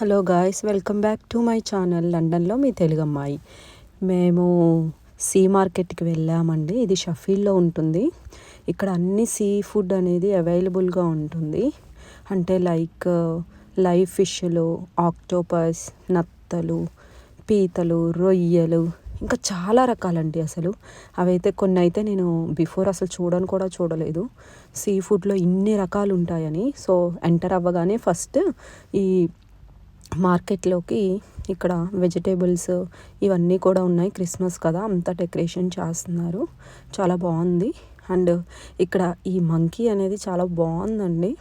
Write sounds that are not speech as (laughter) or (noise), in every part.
Hello guys welcome back to my channel లండన్లో మీ తెలుగు అమ్మాయి మేము సీ మార్కెట్కి వెళ్ళామండి ఇది షఫీల్లో ఉంటుంది. ఇక్కడ అన్ని సీ ఫుడ్ అనేది అవైలబుల్గా ఉంటుంది. అంటే లైక్ లైవ్ ఫిష్లు ఆక్టోపస్ నత్తలు పీతలు రొయ్యలు ఇంకా చాలా రకాలండి అసలు. అవైతే కొన్ని అయితే నేను బిఫోర్ అసలు చూడను కూడా చూడలేదు. సీ ఫుడ్లో ఇన్ని రకాలు ఉంటాయని సో ఎంటర్ అవ్వగానే ఫస్ట్ ఈ మార్కెట్లోకి ఇక్కడ వెజిటేబుల్స్ ఇవన్నీ కూడా ఉన్నాయి. క్రిస్మస్ కదా అంతా డెకరేషన్ చేస్తున్నారు. చాలా బాగుంది. అండ్ ఇక్కడ ఈ మంకీ అనేది చాలా బాగుందండి.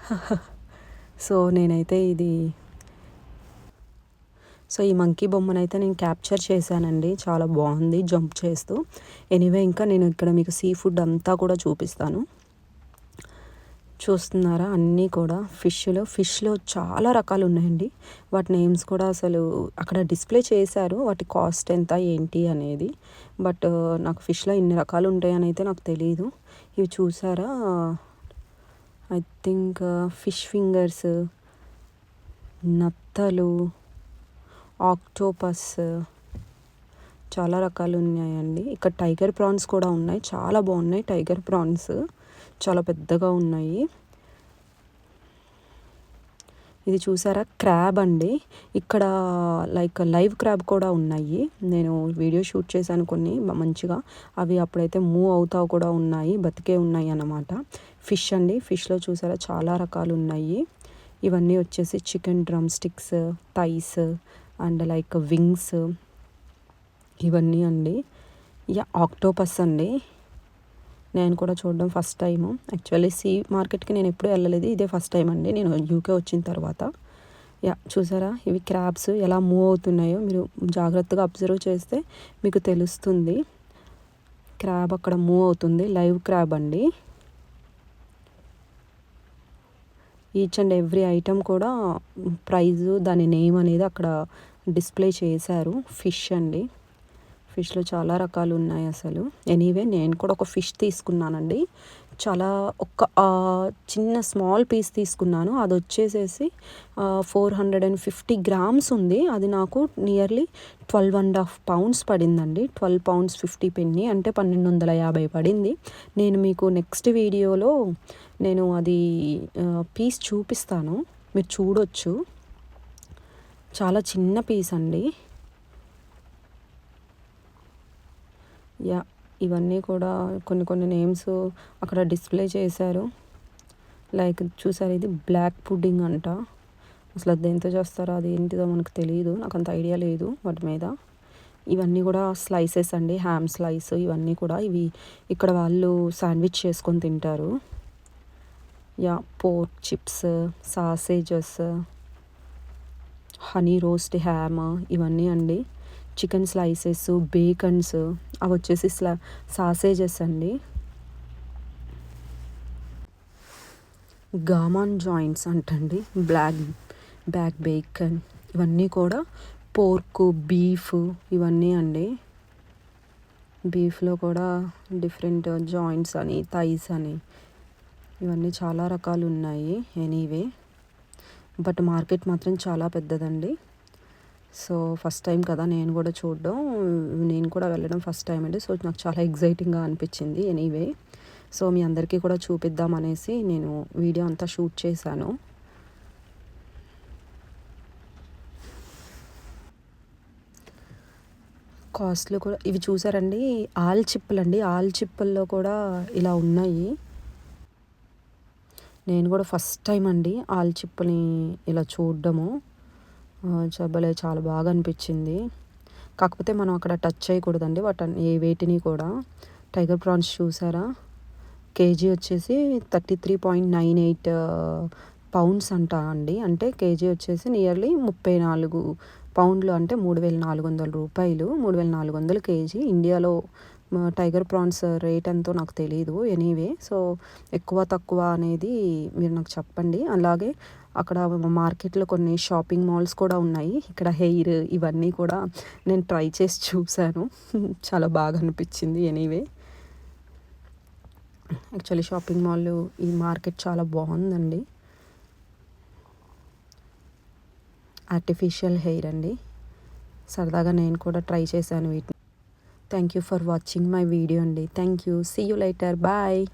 (laughs) సో నేనైతే ఇది సో ఈ మంకీ బొమ్మనైతే నేను క్యాప్చర్ చేశానండి. చాలా బాగుంది జంప్ చేస్తూ. ఎనీవే ఇంకా నేను ఇక్కడ మీకు సీ ఫుడ్ అంతా కూడా చూపిస్తాను. చూస్తున్నారా? అన్నీ కూడా ఫిష్లో ఫిష్లో చాలా రకాలు ఉన్నాయండి. వాటి నేమ్స్ కూడా అసలు అక్కడ డిస్ప్లే చేశారు. వాటి కాస్ట్ ఎంత ఏంటి అనేది. బట్ నాకు ఫిష్లో ఇన్ని రకాలు ఉంటాయని అయితే నాకు తెలియదు ఇవి చూసారా? ఐ థింక్ ఫిష్ ఫింగర్స్ నత్తలు ఆక్టోపస్ చాలా రకాలు ఉన్నాయండి. ఇక్కడ టైగర్ ప్రాన్స్ కూడా ఉన్నాయి. చాలా బాగున్నాయి టైగర్ ప్రాన్స్. చాలా పెద్దగా ఉన్నాయి. ఇది చూసారా? క్రాబ్ అండి. ఇక్కడ లైక్ లైవ్ క్రాబ్ కూడా ఉన్నాయి. నేను వీడియో షూట్ చేశాను కొన్ని మంచిగా. అవి అప్పుడైతే మూవ్ అవుతా కూడా ఉన్నాయి. బతికే ఉన్నాయి అన్నమాట. ఫిష్ అండి. ఫిష్లో చూసారా? చాలా రకాలు ఉన్నాయి. ఇవన్నీ వచ్చేసి chicken drumstick thighs and like wings. ఇవన్నీ అండి. యా ఆక్టోపస్ అండి. నేను కూడా చూడడం ఫస్ట్ టైము. యాక్చువల్లీ సీ మార్కెట్కి నేను ఎప్పుడూ వెళ్ళలేదు. ఇదే ఫస్ట్ టైం అండి. నేను యూకే వచ్చిన తర్వాత. యా చూసారా? ఇవి క్రాబ్స్ ఎలా మూవ్ అవుతున్నాయో మీరు జాగ్రత్తగా అబ్జర్వ్ చేస్తే మీకు తెలుస్తుంది. క్రాబ్ అక్కడ మూవ్ అవుతుంది. లైవ్ క్రాబ్ అండి. ఈచ్ అండ్ ఎవ్రీ ఐటమ్ కూడా ప్రైజు దాని నేమ్ అనేది అక్కడ డిస్ప్లే చేశారు. ఫిష్ అండి. ఫిష్లో చాలా రకాలు ఉన్నాయి అసలు. ఎనీవే నేను కూడా ఒక ఫిష్ తీసుకున్నానండి. చాలా ఒక చిన్న స్మాల్ పీస్ తీసుకున్నాను. అది వచ్చేసేసి four hundred and fifty grams ఉంది. అది నాకు nearly twelve and half pounds పడిందండి. ట్వెల్వ్ పౌండ్స్ ఫిఫ్టీ పెన్ని అంటే పన్నెండు వందల యాభై పడింది. నేను మీకు నెక్స్ట్ వీడియోలో నేను అది పీస్ చూపిస్తాను. మీరు చూడొచ్చు. చాలా చిన్న పీస్ అండి యా ఇవన్నీ కూడా కొన్ని కొన్ని నేమ్స్ అక్కడ డిస్ప్లే చేశారు. లైక్ చూసారు ఇది బ్లాక్ పుడ్డింగ్ అంట. అసలు అది దేంతో చేస్తారో అది ఏంటిదో మనకు తెలియదు నాకు అంత ఐడియా లేదు వాటి మీద. ఇవన్నీ కూడా స్లైసెస్ అండి హ్యామ్ స్లైస్ ఇవన్నీ కూడా. ఇవి ఇక్కడ వాళ్ళు శాండ్విచ్ చేసుకొని తింటారు. Yeah pork chips sausages honey roast ham ఇవన్నీ అండి. చికెన్ స్లైసెస్ బేకన్స్ అవి వచ్చేసి స్లా సాసేజెస్ అండి. గామాన్ జాయింట్స్ అంటండి. Black back bacon. ఇవన్నీ కూడా పోర్క్ బీఫ్ ఇవన్నీ అండి. బీఫ్లో కూడా డిఫరెంట్ జాయింట్స్ అని థైస్ అని. ఇవన్నీ చాలా రకాలు ఉన్నాయి ఎనీవే. బట్ మార్కెట్ మాత్రం చాలా పెద్దదండి. సో ఫస్ట్ టైం కదా నేను కూడా చూడడం. నేను కూడా వెళ్ళడం ఫస్ట్ టైం అండి. సో నాకు చాలా ఎగ్జైటింగ్గా అనిపించింది ఎనీవే. సో మీ అందరికీ కూడా చూపిద్దాం అనేసి నేను వీడియో అంతా షూట్ చేశాను. కాస్ట్లు కూడా ఇవి చూసారండి? ఆల్ చిప్పులు అండి. ఆల్ చిప్పుల్లో కూడా ఇలా ఉన్నాయి. నేను కూడా ఫస్ట్ టైం అండి ఆల్ చిప్పుని ఇలా చూడడము. చెప్పలేదు చాలా బాగా అనిపించింది. కాకపోతే మనం అక్కడ టచ్ చేయకూడదండి వాటి ఏ వేటిని కూడా. టైగర్ ప్రాన్స్ చూసారా? కేజీ వచ్చేసి thirty three point nine eight pounds అంట అండి. అంటే కేజీ వచ్చేసి నియర్లీ ముప్పై నాలుగు పౌండ్లు అంటే మూడు వేల నాలుగు వందల రూపాయలు. మూడు వేల నాలుగు వందలు కేజీ ఇండియాలో టైగర్ ప్రాన్స్ రేట్ ఎంతో నాకు తెలియదు ఎనీవే సో ఎక్కువ తక్కువ అనేది మీరు నాకు చెప్పండి. అలాగే అక్కడ మార్కెట్లో కొన్ని షాపింగ్ మాల్స్ కూడా ఉన్నాయి. ఇక్కడ హెయిర్ ఇవన్నీ కూడా నేను ట్రై చేసి చూశాను. (laughs) చాలా బాగా అనిపించింది ఎనీవే. యాక్చువల్లీ షాపింగ్ మాల్ ఈ మార్కెట్ చాలా బాగుందండి. ఆర్టిఫిషియల్ హెయిర్ అండి. సరదాగా నేను కూడా ట్రై చేశాను వీటిని. Thank you for watching my video అండి. Thank you see you later bye